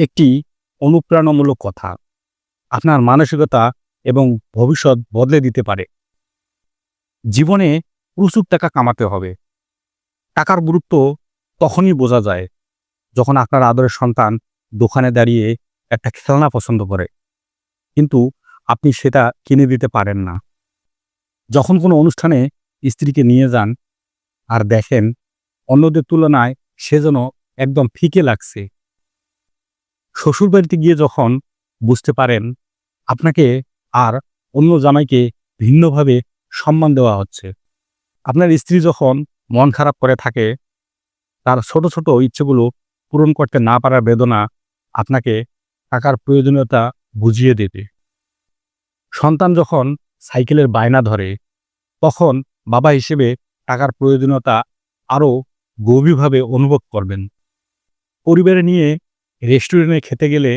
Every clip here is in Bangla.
একটি অনুপ্রেরণামূলক কথা। আপনার মানসিকতা এবং ভবিষ্যৎ বদলে দিতে পারে। জীবনে প্রচুর টাকা কামাতে হবে। টাকার গুরুত্ব তখনই বোঝা যায় যখন আপনার আদরের সন্তান দোকানে দাঁড়িয়ে একটা খেলনা পছন্দ করে। কিন্তু আপনি সেটা কিনে দিতে পারেন না। যখন কোনো অনুষ্ঠানে স্ত্রীকে নিয়ে যান আর দেখেন অন্যদের তুলনায় সে যেন একদম ফিকে লাগছে। শ্বশুরবাড়িতে গিয়ে যখন বুঝতে পারেন, আপনাকে আর অন্য জামাইকে ভিন্নভাবে সম্মান দেওয়া হচ্ছে। আপনার স্ত্রী যখন মন খারাপ করে থাকে, তার ছোট ছোট ইচ্ছেগুলো পূরণ করতে না পারার বেদনা আপনাকে টাকার প্রয়োজনীয়তা বুঝিয়ে দেবে সন্তান যখন সাইকেলের বায়না ধরে, তখন বাবা হিসেবে টাকার প্রয়োজনীয়তা আরও গভীরভাবে অনুভব করবেন। পরিবারে নিয়ে রেস্টুরেন্টে খেতে গেলে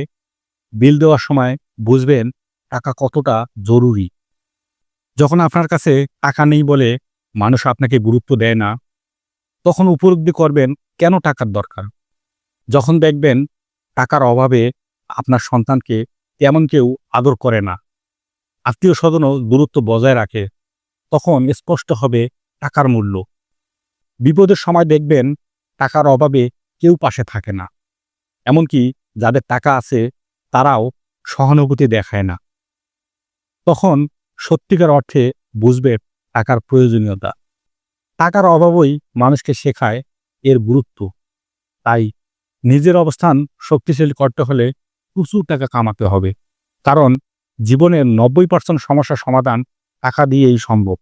বিল দেওয়ার সময় বুঝবেন টাকা কতটা জরুরি। যখন আপনার কাছে টাকা নেই বলে মানুষ আপনাকে গুরুত্ব দেয় না, তখন উপলব্ধি করবেন কেন টাকার দরকার। যখন দেখবেন টাকার অভাবে আপনার সন্তানকে তেমন কেউ আদর করে না আত্মীয় স্বজনও দূরত্ব বজায় রাখে, তখন স্পষ্ট হবে টাকার মূল্য। বিপদের সময় দেখবেন টাকার অভাবে কেউ পাশে থাকে না। এমনকি যাদের টাকা আছে, তারাও সহানুভূতি দেখায় না। তখন সত্যিকার অর্থে বুঝবে টাকার প্রয়োজনীয়তা। টাকার অভাবই মানুষকে শেখায় এর গুরুত্ব। তাই নিজের অবস্থান শক্তিশালী করতে হলে প্রচুর টাকা কামাতে হবে। কারণ জীবনের নব্বই পার্সেন্ট সমস্যার সমাধান টাকা দিয়েই সম্ভব।